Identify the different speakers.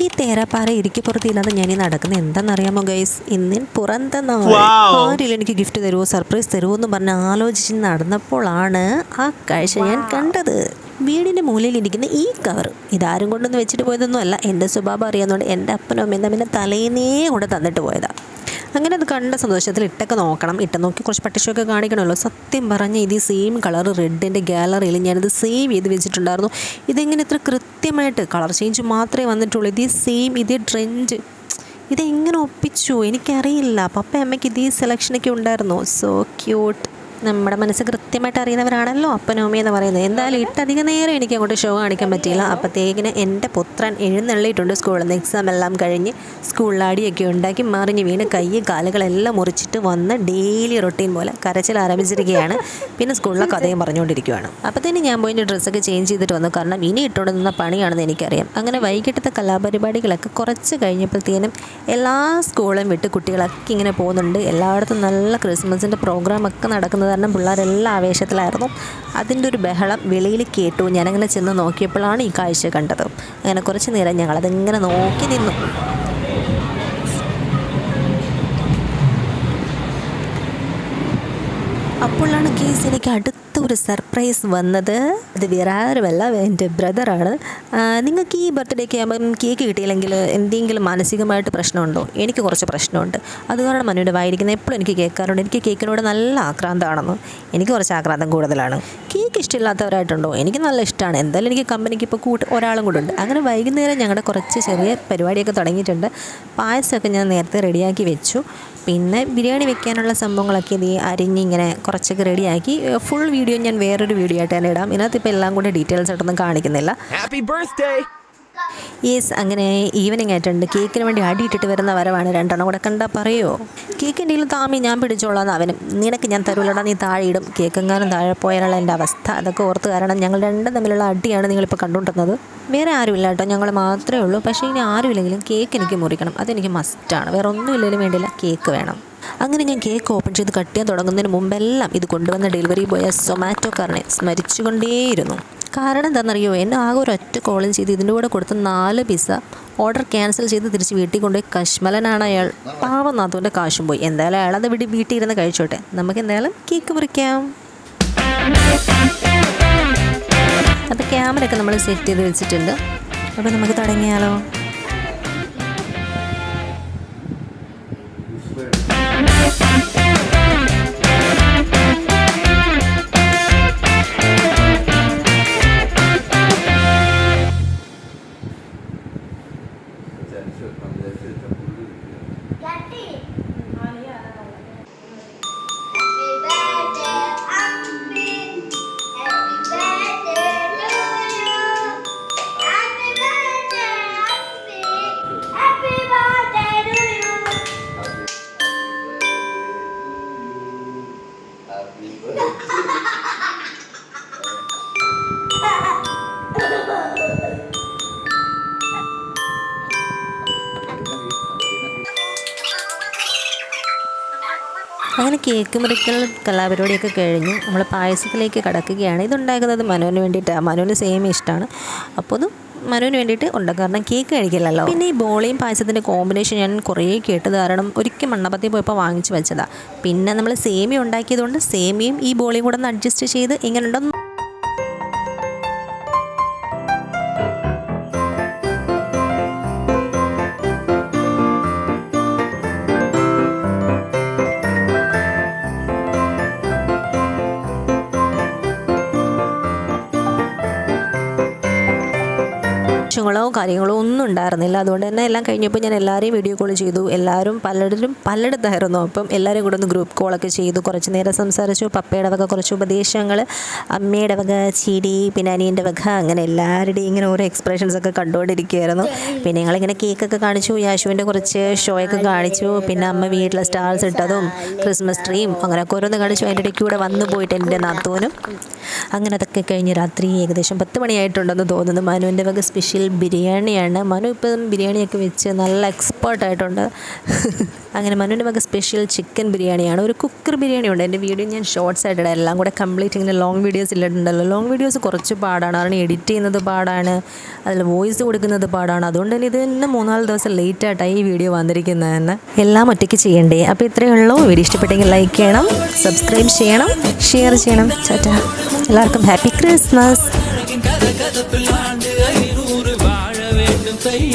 Speaker 1: ഈ തേരാപ്പാറ ഇരിക്കപ്പുറത്തില്ലാതെ ഞാൻ ഈ നടക്കുന്നത് എന്താണെന്നറിയാമോ ഗൈസ് ഇന്നിൻ പുറന്ത നാൾ.
Speaker 2: Wow.
Speaker 1: ആരെങ്കിലും എനിക്ക് ഗിഫ്റ്റ് തരുമോ സർപ്രൈസ് തരുമോ എന്ന് പറഞ്ഞ് ആലോചിച്ച് നടന്നപ്പോഴാണ് ആ കാഴ്ച ഞാൻ കണ്ടത്. വീടിന്റെ മൂലയിൽ ഇരിക്കുന്ന ഈ കവർ ഇതാരും കൊണ്ടൊന്നും വെച്ചിട്ട് പോയതൊന്നും അല്ല എന്റെ സ്വഭാവം അറിയാവുന്നതുകൊണ്ട് എന്റെ അപ്പനും അമ്മയും തമ്മിന്റെ തലേന്നേ കൂടെ തന്നിട്ട് പോയതാണ് അങ്ങനെ അത് കണ്ട സന്തോഷത്തിൽ ഇട്ടൊക്കെ നോക്കണം. ഇട്ട് നോക്കി കുറച്ച് പട്ടിഷൊക്കെ കാണിക്കണമല്ലോ. സത്യം പറഞ്ഞ് ഇത് സെയിം കളർ റെഡിന്റെ ഗാലറിയിൽ ഞാനിത് സേവ് ചെയ്ത് വെച്ചിട്ടുണ്ടായിരുന്നു. ഇതെങ്ങനെ ഇത്ര കൃത്യമായിട്ട് കളർ ചേഞ്ച് മാത്രമേ വന്നിട്ടുള്ളൂ. ഇത് സെയിം ഇതേ ട്രെൻഡ് ഇതെങ്ങനെ ഒപ്പിച്ചു? എനിക്കറിയില്ല. പപ്പ അമ്മയ്ക്ക് ഇതേ സെലക്ഷനൊക്കെ ഉണ്ടായിരുന്നു? സോ ക്യൂട്ട് നമ്മുടെ മനസ്സ് കൃത്യമായിട്ട് അറിയുന്നവരാണല്ലോ അപ്പനോമി എന്ന് പറയുന്നത്. എന്തായാലും ഇട്ടധികം നേരം എനിക്ക് അങ്ങോട്ട് ഷോ കാണിക്കാൻ പറ്റിയില്ല. അപ്പോഴത്തേക്കിന് എന്റെ പുത്രൻ എഴുന്നള്ളിയിട്ടുണ്ട് സ്കൂളിൽ നിന്ന് എക്സാം എല്ലാം കഴിഞ്ഞ് സ്കൂളിലാടിയൊക്കെ ഉണ്ടാക്കി മറിഞ്ഞ് വീണ് കൈ കാലുകളെല്ലാം മുറിച്ചിട്ട് വന്ന് ഡെയിലി റൊട്ടീൻ പോലെ കരച്ചിൽ ആരംഭിച്ചിരിക്കുകയാണ്. പിന്നെ സ്കൂളിലെ കഥയും പറഞ്ഞുകൊണ്ടിരിക്കുകയാണ് അപ്പോഴത്തേന് ഞാൻ പോയി ഡ്രസ്സൊക്കെ ചേഞ്ച് ചെയ്തിട്ട് വന്നു. കാരണം ഇനി ഇട്ടുകൊണ്ട് നിന്ന പണിയാണെന്ന് എനിക്കറിയാം. അങ്ങനെ വൈകിട്ടത്തെ കലാപരിപാടികളൊക്കെ കുറച്ച് കഴിഞ്ഞപ്പോഴത്തേനും എല്ലാ സ്കൂളും വിട്ട് കുട്ടികളൊക്കെ ഇങ്ങനെ പോകുന്നുണ്ട്. എല്ലായിടത്തും നല്ല ക്രിസ്മസിന്റെ പ്രോഗ്രാമൊക്കെ നടക്കുന്നത് കാരണം പിള്ളേരെല്ലാം ആവേശത്തിലായിരുന്നു. അതിന്റെ ഒരു ബഹളം വെളിയിൽ കേട്ടു. ഞാനങ്ങനെ ചെന്ന് നോക്കിയപ്പോഴാണ് ഈ കാഴ്ച കണ്ടത്. അങ്ങനെ കുറച്ച് നേരം ഞങ്ങളതിങ്ങനെ നോക്കി നിന്നു. അപ്പോഴാണ് കേസ് എനിക്ക് അടുത്ത ഒരു സർപ്രൈസ് വന്നത്. അത് വേറെ ആരുമല്ല എന്റെ ബ്രദറാണ്. നിങ്ങൾക്ക് ഈ ബർത്ത്ഡേക്ക് ആകുമ്പം കേക്ക് കിട്ടിയില്ലെങ്കിൽ എന്തെങ്കിലും മാനസികമായിട്ട് പ്രശ്നമുണ്ടോ? എനിക്ക് കുറച്ച് പ്രശ്നമുണ്ട്. അത് കാരണം മനുവിന്റെ വായിരിക്കുന്ന എപ്പോഴും എനിക്ക് കേൾക്കാറുണ്ട്. എനിക്ക് കേക്കിനോട് നല്ല ആക്രാന്തമാണെന്ന് എനിക്ക് കുറച്ച് ആക്രാന്തം കൂടുതലാണ്. കേക്ക് ഇഷ്ടമില്ലാത്തവരായിട്ടുണ്ടോ? എനിക്ക് നല്ല ഇഷ്ടമാണ് എന്തായാലും എനിക്ക് കമ്പനിക്ക് ഇപ്പോൾ കൂട്ട് ഒരാളും കൂടെ ഉണ്ട്. അങ്ങനെ വൈകുന്നേരം ഞങ്ങളുടെ കുറച്ച് ചെറിയ പരിപാടിയൊക്കെ തുടങ്ങിയിട്ടുണ്ട്. പായസമൊക്കെ ഞാൻ നേരത്തെ റെഡിയാക്കി വെച്ചു. പിന്നെ ബിരിയാണി വെക്കാനുള്ള സംഭവങ്ങളൊക്കെ ഇത് അരിഞ്ഞിങ്ങനെ കുറച്ചൊക്കെ റെഡിയാക്കി ഫുൾ വീഡിയോ ഞാൻ വേറൊരു വീഡിയോ ആയിട്ട് തന്നെ ഇടാം. ഇതിനകത്ത് ഇപ്പോൾ എല്ലാം കൂടെ ഡീറ്റെയിൽസ് ആയിട്ടൊന്നും കാണിക്കുന്നില്ല.
Speaker 2: Happy birthday!
Speaker 1: യെസ് അങ്ങനെ ഈവനിങ് ആയിട്ടുണ്ട്. കേക്കിന് വേണ്ടി അടിയിട്ടിട്ട് വരുന്ന വരവാണ്. രണ്ടെണ്ണം കൂടെ കണ്ടാൽ പറയുമോ കേക്കിന്റെ താമി ഞാൻ പിടിച്ചോളാം അവനും. നിനക്ക് ഞാൻ തരൂലടാ നീ താഴെ ഇടും. കേക്കെങ്ങാനും താഴെ പോയാലുള്ള എന്റെ അവസ്ഥ. അതൊക്കെ ഓർത്ത് കാരണം ഞങ്ങൾ രണ്ടും തമ്മിലുള്ള അടിയാണ് നിങ്ങളിപ്പോൾ കണ്ടുകൊണ്ടിരുന്നത്. വേറെ ആരുമില്ല കേട്ടോ. ഞങ്ങൾ മാത്രമേ ഉള്ളൂ. പക്ഷേ ഇനി ആരുമില്ലെങ്കിലും കേക്ക് എനിക്ക് മുറിക്കണം. അതെനിക്ക് മസ്റ്റാണ് വേറെ ഒന്നുമില്ലെങ്കിലും വേണ്ടില്ല കേക്ക് വേണം. അങ്ങനെ ഞാൻ കേക്ക് ഓപ്പൺ ചെയ്ത് കട്ട് ചെയ്യാൻ തുടങ്ങുന്നതിന് മുമ്പെല്ലാം ഇത് കൊണ്ടുവന്ന ഡെലിവറി ബോയ സൊമാറ്റോക്കാരനെ സ്മരിച്ചുകൊണ്ടേയിരുന്നു. കാരണം എന്താണെന്നറിയോ? എന്നെ ആകെ ഒരു ഒറ്റ കോളും ചെയ്ത് ഇതിന്റെ കൂടെ കൊടുത്ത നാല് പിസ ഓർഡർ ക്യാൻസൽ ചെയ്ത് തിരിച്ച് വീട്ടിൽ കൊണ്ടുപോയി കശ്മലനാണ് അയാൾ. പാവം നാത്തുവിന്റെ കാശും പോയി. എന്തായാലും അയാളത് വീട്ടിൽ വീട്ടിൽ ഇരുന്ന് കഴിച്ചോട്ടെ. നമുക്ക് എന്തായാലും കേക്ക് മുറിക്കാം. അപ്പോൾ ക്യാമറ ഒക്കെ നമ്മൾ സെറ്റ് ചെയ്ത് വെച്ചിട്ടുണ്ട്. അപ്പോൾ നമുക്ക് തുടങ്ങിയാലോ?
Speaker 3: Happy
Speaker 1: അങ്ങനെ കേക്ക് മുറിക്കൽ കലാപരിപാടിയൊക്കെ കഴിഞ്ഞ് നമ്മൾ പായസത്തിലേക്ക് കടക്കുകയാണ്. ഇതുണ്ടാക്കുന്നത് മനുവിന് വേണ്ടിയിട്ടാണ് മനുവിന് സെയിം ഇഷ്ടമാണ്. അപ്പോൾ അത് മനുവിന് വേണ്ടിയിട്ട് ഉണ്ടാക്കും കാരണം കേക്ക് കഴിക്കില്ലല്ലോ. പിന്നെ ഈ ബോളിയും പായസത്തിന്റെ കോമ്പിനേഷൻ ഞാൻ കുറേ കേട്ടത്. കാരണം ഒരിക്കൽ മണ്ണപ്പത്തി പോയപ്പോൾ വാങ്ങിച്ച് വെച്ചതാണ് പിന്നെ നമ്മൾ സേമിയ ഉണ്ടാക്കിയതുകൊണ്ട് സേമിയയും ഈ ബോളിയും കൂടെ ഒന്ന് അഡ്ജസ്റ്റ് ചെയ്ത് എങ്ങനെയുണ്ടെന്ന് കാര്യങ്ങളോ ഒന്നും ഉണ്ടായിരുന്നില്ല. അതുകൊണ്ട് തന്നെ എല്ലാം കഴിഞ്ഞപ്പോൾ ഞാൻ എല്ലാവരെയും വീഡിയോ കോൾ ചെയ്തു. എല്ലാവരും പലരും പലയിടത്തായിരുന്നു അപ്പം എല്ലാവരും കൂടെ ഒന്ന് ഗ്രൂപ്പ് കോളൊക്കെ ചെയ്തു. കുറച്ച് നേരം സംസാരിച്ചു. പപ്പയുടെ വക കുറച്ച് ഉപദേശങ്ങൾ അമ്മയുടെ വക ചിരി പിന്നെ അനിയന്റെ വക അങ്ങനെ എല്ലാവരുടെയും ഇങ്ങനെ ഓരോ എക്സ്പ്രഷൻസ് ഒക്കെ കണ്ടുകൊണ്ടിരിക്കുകയായിരുന്നു. പിന്നെ ഞങ്ങളിങ്ങനെ കേക്കൊക്കെ കാണിച്ചു. യാശുവിന്റെ കുറച്ച് ഷോയൊക്കെ കാണിച്ചു. പിന്നെ അമ്മ വീട്ടിലെ സ്റ്റാർസ് ഇട്ടതും ക്രിസ്മസ് ട്രീയും അങ്ങനെയൊക്കെ ഓരോന്ന് കാണിച്ചു. അതിന്റെ ഇടയ്ക്ക് കൂടെ വന്നു പോയിട്ട് എന്റെ നാത്തൂനും. അങ്ങനെ അതൊക്കെ കഴിഞ്ഞ് രാത്രി ഏകദേശം പത്ത് മണിയായിട്ടുണ്ടെന്ന് തോന്നുന്നു. മനുവിന്റെ വക സ്പെഷ്യൽ ബിരിയാണി ബിരിയാണിയാണ്. മനു ഇപ്പം ബിരിയാണിയൊക്കെ വെച്ച് നല്ല എക്സ്പേർട്ടായിട്ടുണ്ട് അങ്ങനെ മനുവിന്റെ മകൻ സ്പെഷ്യൽ ചിക്കൻ ബിരിയാണിയാണ്. ഒരു കുക്കർ ബിരിയാണി ഉണ്ട്. എന്റെ വീഡിയോ ഞാൻ ഷോർട്സ് ആയിട്ട് ഇടാം. എല്ലാം കൂടെ കംപ്ലീറ്റ് ഇങ്ങനെ ലോങ് വീഡിയോസ് ഇല്ലിട്ടുണ്ടല്ലോ ലോങ് വീഡിയോസ് കുറച്ച് പാടാണ്. കാരണം എഡിറ്റ് ചെയ്യുന്നത് പാടാണ്. അതിൽ വോയിസ് കൊടുക്കുന്നത് പാടാണ്. അതുകൊണ്ട് തന്നെ ഇത് തന്നെ മൂന്നാൽ ദിവസം ലേറ്റ് ആയിട്ടാണ് ഈ വീഡിയോ വന്നിരിക്കുന്നത് തന്നെ എല്ലാം ഒറ്റയ്ക്ക് ചെയ്യണ്ടേ? അപ്പോൾ ഇത്രയേ ഉള്ളൂ. വീഡിയോ ഇഷ്ടപ്പെട്ടെങ്കിൽ ലൈക്ക് ചെയ്യണം. സബ്സ്ക്രൈബ് ചെയ്യണം. ഷെയർ ചെയ്യണം. ചേട്ടാ. എല്ലാവർക്കും happy Christmas
Speaker 2: கதகதப்பில்